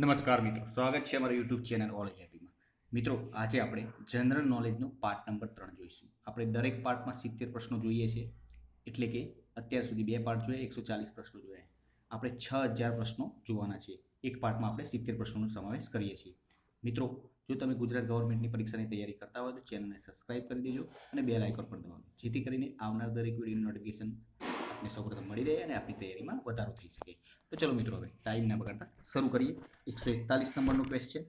નમસ્કાર મિત્રો, સ્વાગત છે અમારા યુટ્યુબ ચેનલ ઓલ હેપીમાં મિત્રો, આજે આપણે જનરલ નોલેજનો પાર્ટ નંબર ત્રણ જોઈશું. આપણે દરેક પાર્ટમાં સિત્તેર પ્રશ્નો જોઈએ છીએ એટલે કે અત્યાર સુધી બે પાર્ટ જોઈએ, એકસો ચાલીસ પ્રશ્નો જોઈએ. આપણે છ હજાર પ્રશ્નો જોવાના છે. એક પાર્ટમાં આપણે સિત્તેર પ્રશ્નોનો સમાવેશ કરીએ છીએ. મિત્રો, જો તમે ગુજરાત ગવર્મેન્ટની પરીક્ષાની તૈયારી કરતા હોય તો ચેનલને સબસ્ક્રાઇબ કરી દેજો અને બેલ આઇકોન પણ દબાવો. જેથી કરીને આવનાર દરેક વિડીયોની નોટિફિકેશન આપને સૌપ્રથમ મળી રહે અને આપની તૈયારીમાં વધારો થઈ શકે. તો ચલો મિત્રો હવે ટાઈમ ના બગાડતા શરૂ કરીએ. એકસો એકતાલીસ નંબરનો ક્વેશ્ચન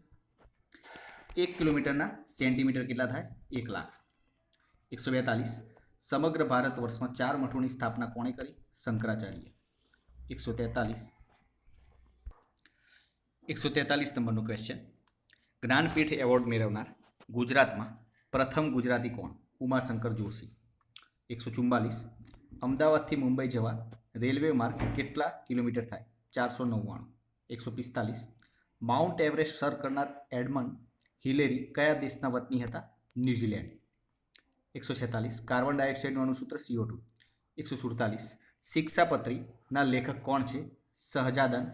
એક કિલોમીટરના સેન્ટીમીટર કેટલા થાય? એક લાખ. એકસો બેતાલીસ. સમગ્ર ભારત વર્ષમાં ચાર મઠોની સ્થાપના કોણે કરી? શંકરાચાર્ય એકસો તેતાલીસ. એકસો તેતાલીસ નંબરનો ક્વેશ્ચન જ્ઞાનપીઠ એવોર્ડ મેળવનાર ગુજરાતમાં પ્રથમ ગુજરાતી કોણ? ઉમાશંકર જોશી. એકસો ચુમ્બાલીસ અમદાવાદથી મુંબઈ જવા રેલવે માર્ગ કેટલા કિલોમીટર થાય? ચારસો નવ્વાણું. એકસો પિસ્તાલીસ. માઉન્ટ એવરેસ્ટ સર કરનાર એડમંડ હિલેરી કયા દેશના વતની હતા? New Zealand. એકસો છેતાલીસ. કાર્બન ડાયોક્સાઇડનું અણુસૂત્ર સીઓ ટુ એકસો સુડતાલીસ. શિક્ષાપત્રીના લેખક કોણ છે? સહજાદન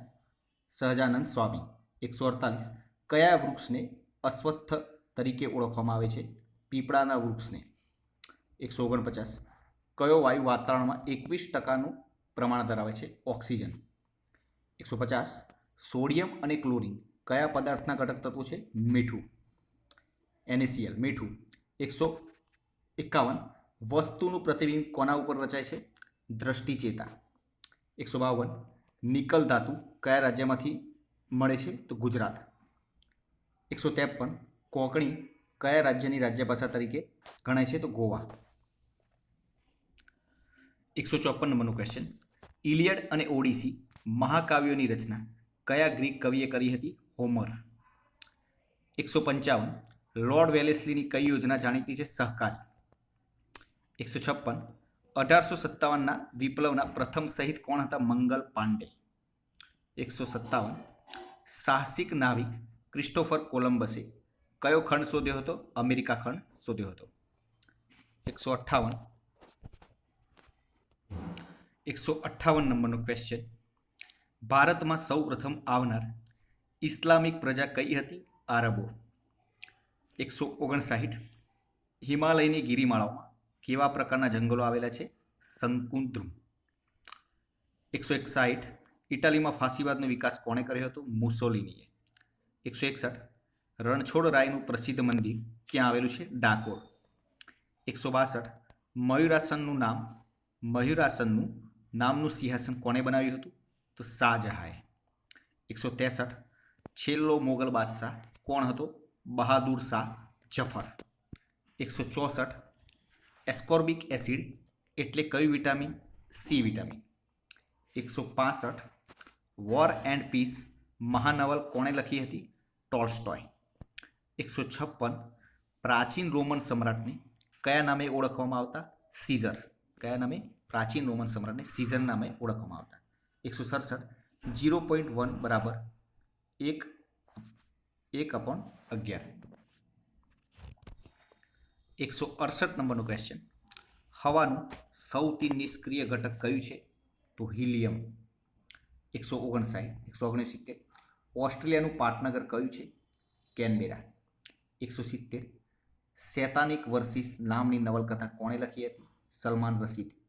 સહજાનંદ સ્વામી. એકસો અડતાલીસ. કયા વૃક્ષને અશ્વત્થ તરીકે ઓળખવામાં આવે છે? પીપળાના વૃક્ષને. એકસો ઓગણપચાસ. કયો વાયુ વાતાવરણમાં એકવીસ ટકાનું પ્રમાણ ધરાવે છે ઓક્સિજન. એકસો પચાસ, સોડિયમ અને ક્લોરિન કયા પદાર્થના ઘટક તત્વો છે? મીઠું. એનએસીએલ મીઠું. એકસો એકાવન, વસ્તુનું પ્રતિબિંબ કોના ઉપર રચાય છે? દ્રષ્ટિચેતા. એકસો બાવન, નિકલ ધાતુ કયા રાજ્યમાંથી મળે છે? તો ગુજરાત. એકસો ત્રેપન, કોંકણી કયા રાજ્યની રાજ્યભાષા તરીકે ગણાય છે? તો ગોવા. એકસો ચોપન નંબરનું ક્વેશ્ચન ઇલિયડ અને ઓડિસી મહાકાવ્યોની રચના. કયા ગ્રીક કવિએ કરી હતી? હોમર. એકસો પંચાવન. લોર્ડ વેલેસ્લીની કઈ યોજના જાણીતી છે? સહકારી. એકસો છપ્પન. અઢારસો સત્તાવનના વિપ્લવના પ્રથમ સહિત કોણ હતા? મંગલ પાંડે. એકસો સત્તાવન. સાહસિક નાવિક ક્રિસ્ટોફર કોલંબસે કયો ખંડ શોધ્યો હતો? અમેરિકા ખંડ શોધ્યો હતો. એકસો અઠ્ઠાવન. એકસો અઠ્ઠાવન નંબરનો ક્વેશ્ચન ભારતમાં સૌ પ્રથમ આવનાર ઇસ્લામિક પ્રજા કઈ હતી? આરબો. એકસો ઓગણસાઠ. હિમાલયની ગિરિમાળાઓમાં કેવા પ્રકારના જંગલો આવેલા છે? સંકુંદ્રુમ એકસો એકસાઠ. ઇટાલીમાં ફાંસીવાદનો વિકાસ કોણે કર્યો હતો? મુસોલિનીએ. એકસો એકસઠ. રણછોડ રાયનું પ્રસિદ્ધ મંદિર ક્યાં આવેલું છે? ડાકોર. એકસો બાસઠ. મયુરાસનનું નામ, મયુરાસનનું નામનું સિંહાસન કોણે બનાવ્યું હતું? તો શાહજહાએ. એકસો ત્રેસઠ. છેલ્લો મોગલ બાદશાહ કોણ હતો? બહાદુર શાહ જફર. એકસો ચોસઠ. એસ્કોર્બિક એસિડ એટલે કયું વિટામિન? C vitamin. એકસો પાસઠ. વોર એન્ડ પીસ મહાનવલ કોણે લખી હતી? ટોલ્સ્ટોય. એકસો છપ્પન. પ્રાચીન રોમન સમ્રાટને કયા નામે ઓળખવામાં આવતા? સીઝર. કયા નામે? પ્રાચીન રોમન સમ્રાટને સીઝન નામે ઓળખવામાં આવતા. એકસો સડસઠ જીરો પોઈન્ટ વન બરાબર એક એક અપોન અગિયાર. એકસો અડસઠ નંબરનો ક્વેશ્ચન હવાનું સૌથી નિષ્ક્રિય ઘટક કયું છે? તો હિલિયમ. એકસો ઓગણસાઠ, એકસો ઓગણસિત્તેર. ઓસ્ટ્રેલિયાનું પાટનગર કયું છે? કેનબેરા. એકસો સિત્તેર. સેતાનિક વર્સિસ નામની નવલકથા કોણે લખી હતી? સલમાન રશીદ.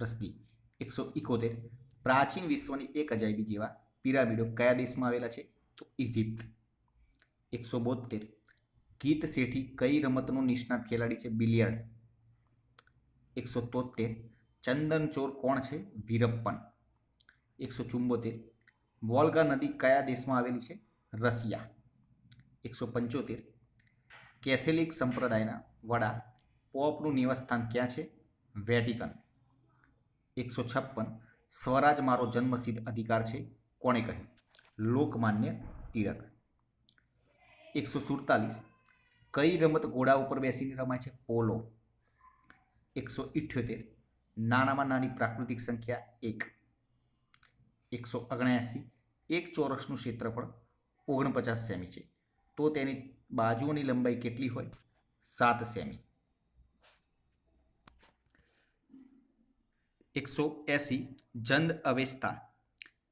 રસદી એકસો ઇકોતેર પ્રાચીન વિશ્વની એક અજાયબી જેવા પિરામિડો કયા દેશમાં આવેલા છે? તો ઇજિપ્ત એકસો બોતેર ગીત શેઠી કઈ રમતનો નિષ્ણાત ખેલાડી છે? બિલિયર્ડ. એકસો તોતેર ચંદનચોર કોણ છે? વીરપ્પન. એકસો ચુંબોતેર. વોલ્ગા નદી કયા દેશમાં આવેલી છે? રશિયા. એકસો પંચોતેર. કેથેલિક સંપ્રદાયના વડા. પોપનું નિવાસસ્થાન ક્યાં છે? વેટિકન. એકસો છપ્પન. સ્વરાજ મારો જન્મસિદ્ધ અધિકાર છે, કોણે કહ્યું? લોકમાન્ય તિલક. એકસો સુડતાલીસ. કઈ રમત ઘોડા ઉપર બેસીને રમાય છે? પોલો. એકસો ઇઠ્યોતેર. નાનામાં નાની પ્રાકૃતિક સંખ્યા એક. એકસો ઓગણ્યાસી. એક ચોરસનું ક્ષેત્રફળ ઓગણપચાસ સેમી છે. તો તેની બાજુઓની લંબાઈ કેટલી હોય? સાત સેમી. એકસો એંસી જંદ અવેસ્તા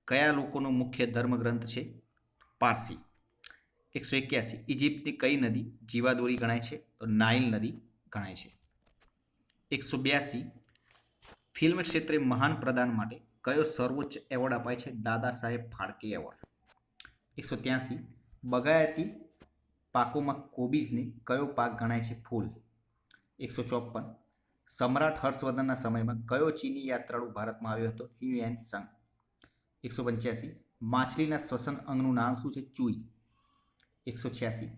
કયા લોકોનો મુખ્ય ધર્મગ્રંથ છે? પારસી. એકસો એક્યાસી ઇજિપ્તની કઈ નદી જીવાદોરી ગણાય છે? તો નાઇલ નદી ગણાય છે. એકસો બ્યાસી ફિલ્મ ક્ષેત્રે મહાન પ્રદાન માટે કયો સર્વોચ્ચ એવોર્ડ અપાય છે? દાદા સાહેબ ફાળકે એવોર્ડ. એકસો ત્યાસી બગાયતી પાકોમાં કોબીજને કયો પાક ગણાય છે? ફૂલ. એકસો ચોપન સમ્રાટ હર્ષવર્ધનના સમયમાં કયો ચીની યાત્રાળુ ભારતમાં આવ્યો હતો? યુએન સંગ એકસો પંચ્યાસી. માછલીના શ્વસન અંગનું નામ શું છે? ચુઈ. એકસો છ્યાસી.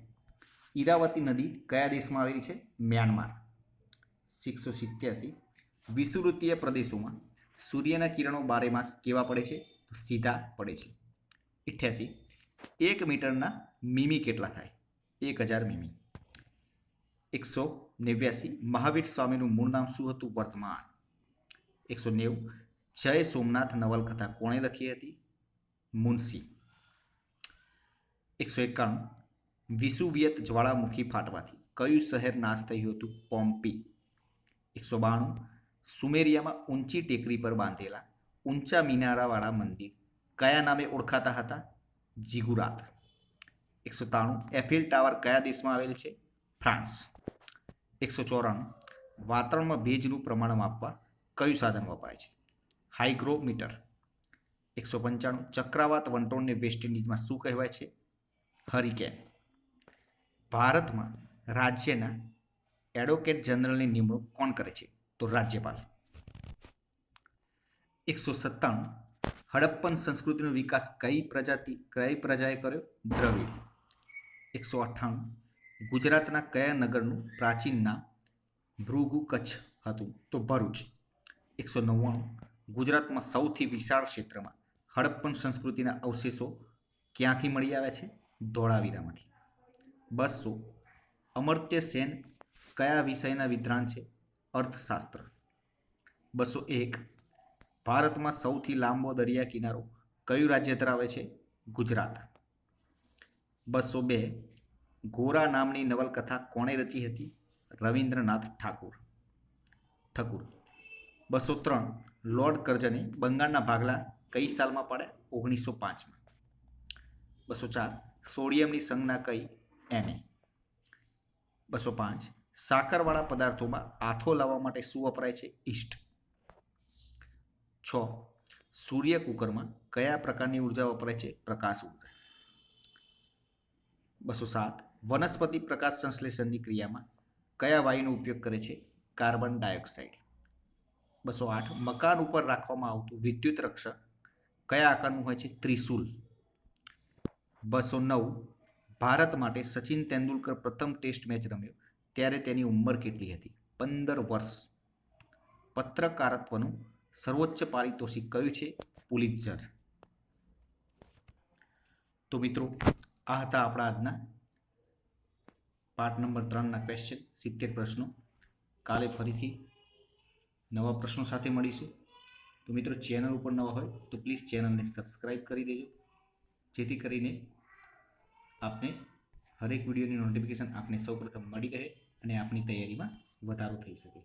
ઈરાવતી નદી કયા દેશમાં આવેલી છે? મ્યાનમાર. એકસો સિત્યાસી. વિષુવૃત્તીય પ્રદેશોમાં સૂર્યના કિરણો બારે માસ કેવા પડે છે? તો સીધા પડે છે. અઠ્યાસી. એક મીટરના મીમી કેટલા થાય? એક હજાર મીમી. એકસો નેવ્યાસી મહાવીર સ્વામીનું મૂળ નામ શું હતું વર્તમાન? એકસો નેવું જય સોમનાથ નવલકથા કોણે લખી હતી? મુનશી. એકસો એકાણું વિસુવિયત જ્વાળામુખી ફાટવાથી કયું શહેર નાશ થયું હતું? પોમ્પી. એકસો બાણું સુમેરિયામાં ઊંચી ટેકરી પર બાંધેલા ઊંચા મિનારાવાળા મંદિર કયા નામે ઓળખાતા હતા? જીગુરાત. એકસો ત્રાણું એફિલ ટાવર કયા દેશમાં આવેલ છે? ફ્રાન્સ. એકસો ચોરાણું. વાતાવરણમાં ભેજનું પ્રમાણ માપવા કયું સાધન વપરાય છે? હાઇગ્રોમીટર. એકસો પંચાણું. ચક્રાવાત વંટોળને વેસ્ટ ઇન્ડિઝમાં શું કહેવાય છે? હરિકેન. ભારતમાં રાજ્યના એડવોકેટ જનરલની નિમણૂક કોણ કરે છે? તો રાજ્યપાલ. એકસો સત્તાણું. હડપ્પન સંસ્કૃતિનો વિકાસ કઈ પ્રજાતિ, કઈ પ્રજાએ કર્યો? દ્રવિડ. એકસો અઠ્ઠાણું. ગુજરાતના કયા નગરનું પ્રાચીન નામ ભૃગુ કચ્છ હતું? તો ભરૂચ, એકસો નવ્વાણું. ગુજરાતમાં સૌથી વિશાળ ક્ષેત્રમાં હડપ્પન સંસ્કૃતિના અવશેષો ક્યાંથી મળી આવ્યા છે? ધોળાવીરામાંથી. બસો. અમર્ત્ય સેન કયા વિષયના વિદ્વાન છે? અર્થશાસ્ત્ર. બસો એક. ભારતમાં સૌથી લાંબો દરિયા કિનારો કયું રાજ્ય ધરાવે છે? ગુજરાત. બસો બે. ગોરા નામની નવલકથા કોણે રચી હતી? રવિન્દ્રનાથ ઠાકુર. ઠાકુર. બસો ત્રણ. લોર્ડ કર્જને બંગાળના ભાગલા કઈ સાલમાં પડ્યા ઓગણીસો પાંચમાં. બસો ચાર. સોડિયમની સંજ્ઞા કઈ? એને બસો પાંચ. સાકરવાળા પદાર્થોમાં આથો લાવવા માટે શું વપરાય છે? ઈસ્ટ. છ. સૂર્ય કુકરમાં કયા પ્રકારની ઊર્જા વપરાય છે? પ્રકાશ ઊર્જા. બસો સાત. વનસ્પતિ પ્રકાશ સંશ્લેષણની ક્રિયામાં કયા વાયુનો ઉપયોગ કરે છે? Carbon dioxide. બસો આઠ. મકાન ઉપર રાખવામાં આવતું વિદ્યુત રક્ષક કયા આકારનું હોય છે? ત્રિશુલ. બસો નવ. ભારત માટે સચિન તેંડુલકર પ્રથમ ટેસ્ટ મેચ રમ્યો. ત્યારે તેની ઉંમર કેટલી હતી? પંદર વર્ષ. પત્રકારત્વનું સર્વોચ્ચ પારિતોષિક કયું છે? પુલિત્ઝર. તો મિત્રો, આ હતા આપણા આજના પાર્ટ નંબર ત્રણના ક્વેશ્ચન સિત્તેર પ્રશ્નો. કાલે ફરીથી નવા પ્રશ્નો સાથે મળીશું. તો મિત્રો, ચેનલ ઉપર નવા હોય તો પ્લીઝ ચેનલને સબસ્ક્રાઈબ કરી દેજો. જેથી કરીને આપને હરેક વિડીયોની નોટિફિકેશન આપને સૌપ્રથમ મળી રહે અને આપની તૈયારીમાં વધારો થઈ શકે.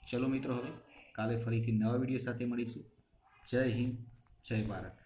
ચલો મિત્રો, હવે કાલે ફરીથી નવા વીડિયો સાથે મળીશું. જય હિન્દ, જય ભારત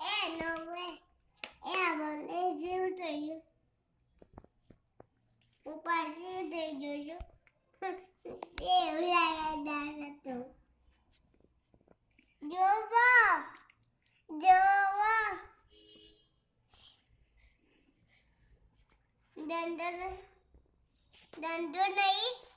એ નો વે એ મને જેવું થયું ઉપર શું થઈ જોયું એવું લાગેદાર હતું જોવો જોવો દંડો દંડો નહીં